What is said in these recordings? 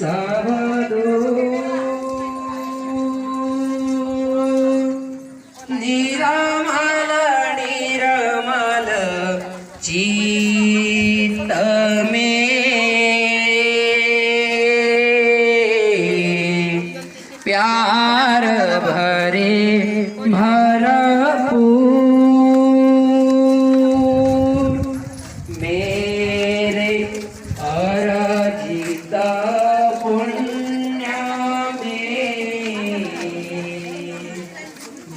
सावधो। निरामल निरमल चित्त मे प्यार भरे।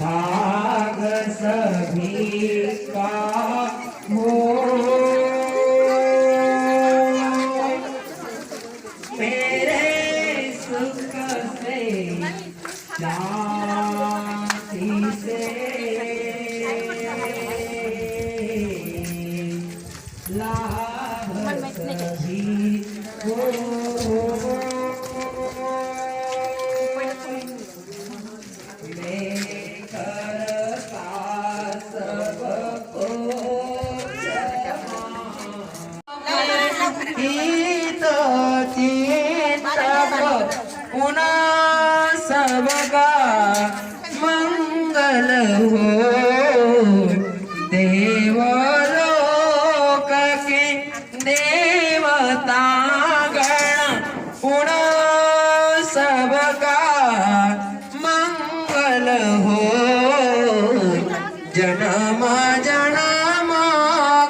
भाग सभी का हो मेरे सुख से शांति से लाभ सभी हो पुनः सबका मंगल हो। देवलोक के देवता गण पुनः सबका मंगल हो। जन्म जन्म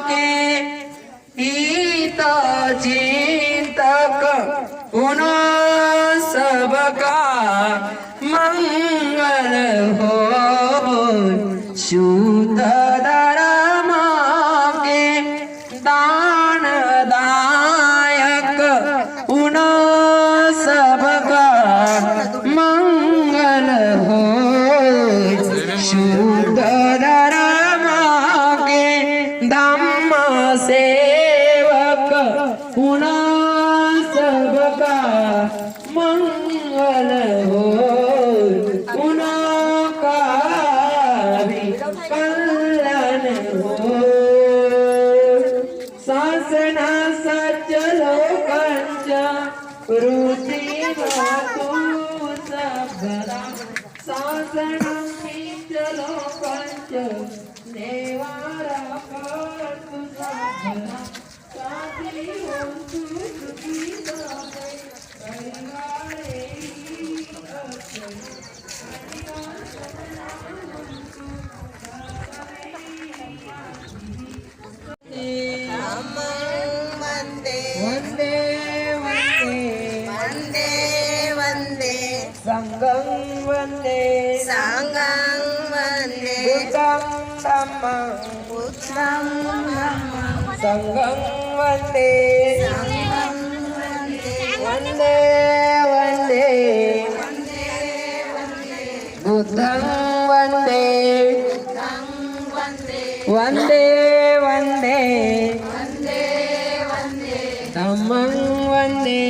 के हित चिंतक पुनः मंगल हो शुद्ध चलो कंच देवारा तू सबदा साधी होतु सुखी जाते परिवारे वन्दे वन्दे samang samang sangham vande sangham vande vande buddham vande vande vande dhammam vande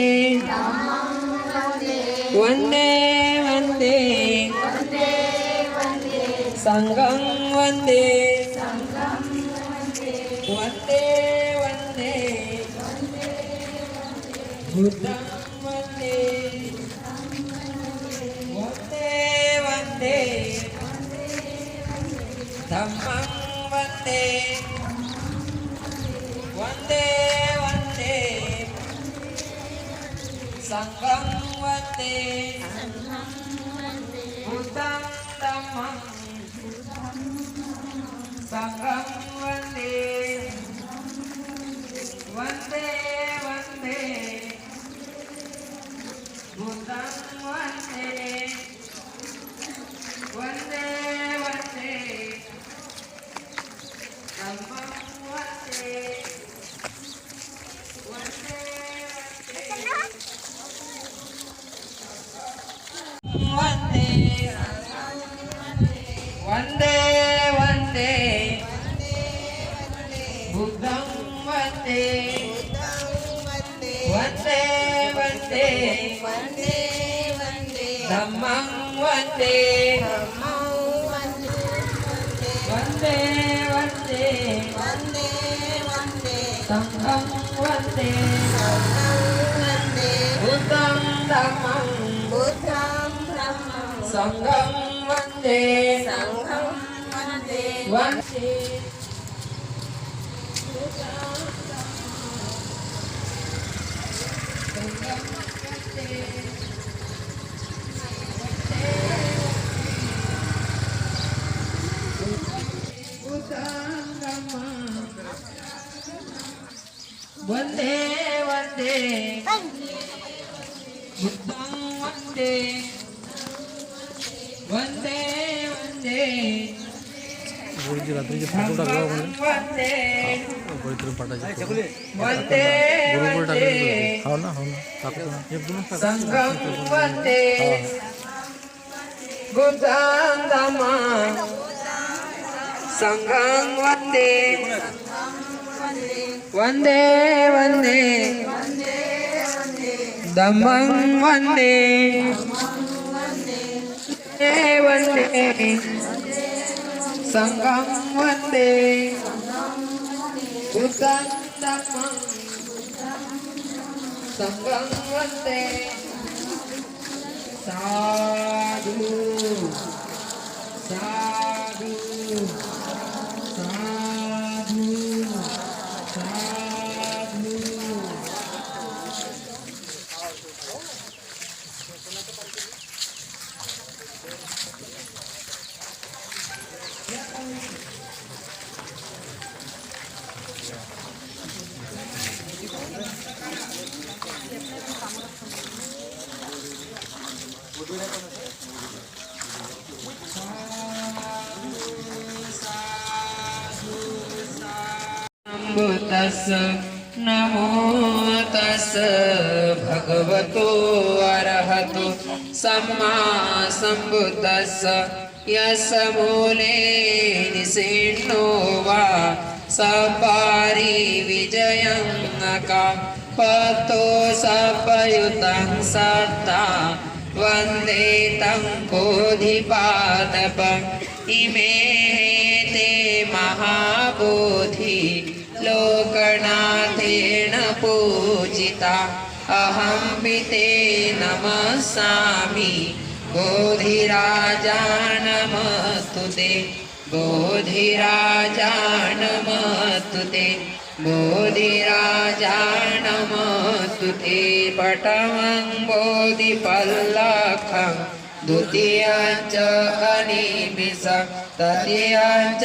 dhammam vande vande సంఘం వందే వందే వందే బుద్ధం వందే వందే వందే ధమ్మం వందే వందే వందే సంఘం వందే బుద్ధం ధమ్మం One day, one day, one day. one day. वन्दे वन्दे वन्दे वन्दे वन्दे धम्मं वन्दे वन्दे वन्दे वन्दे वन्दे सङ्घं वन्दे वन्दे बुद्धं धम्मं बुद्धं धम्मं सङ्घं वन्दे सङ्घं वन्दे वन्दे One day, one day, one day, one day. गोळीची रात्रीचे photo टाकला आपण. पाठायचे बरोबर टाकले हो ना हो ना. टाकतो ना. एकदमच टाक सङ्गं वन्दे बुद्धं धम्मं सङ्गं Sangam Vande Uttandamam Sangam Vande Sadhu Sadhu नमो तस् नमो तस् भगवतो अरहतो सम्मा सम्बुद्धस्स यस्य मूले वा सपारि विजयङ्का पतो सपयुतं सत्ता वन्दे तं बोधिपादपम् इमे ते महाबोधि लोकनाथेन पूजिता। अहं पिते नमसामि। बोधिराजा नमस्तु ते। बोधिराजा नमस्तु ते। बोधिराजा नमस्तु ते। पटमं बोधिपल्लखम्। द्वितीयं च अनिमिष तृतीयं च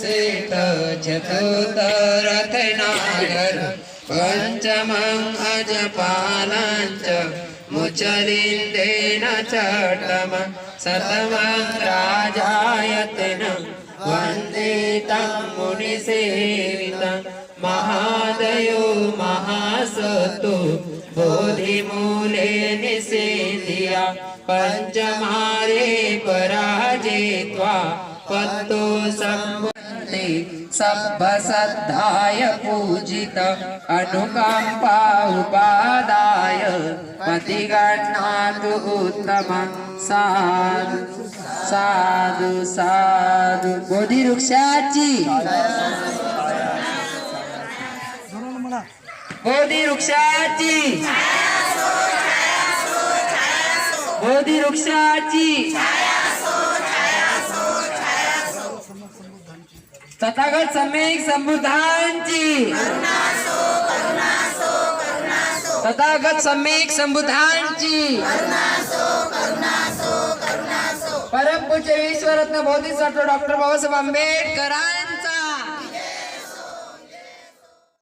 सेट श्रेष्ठ चतुर्थरथनागर पञ्चमम् अजपालं च मुचलिन्देन चटम शतमं राजायतनं वन्दे तं मुनिसेवितं महादयो महासतो बोधिमूले निषेधिया पञ्चमारे पराजेत्वा पत्तो सम्बन्धे सभ्यसद्धाय पूजित अनुकम्पा उपादाय पतिगणातु उत्तमं साधु साधु साधु। बोधिवृक्षाची बोधिवृक्षाची. बोधिवृक्षाची. तथागत सम्यक संबुद्धांची तथागत सम्यक संबुद्धांची परमपूज्य विश्वरत्न बोधिसत्व डॉक्टर बाबासाहेब आंबेडकरांची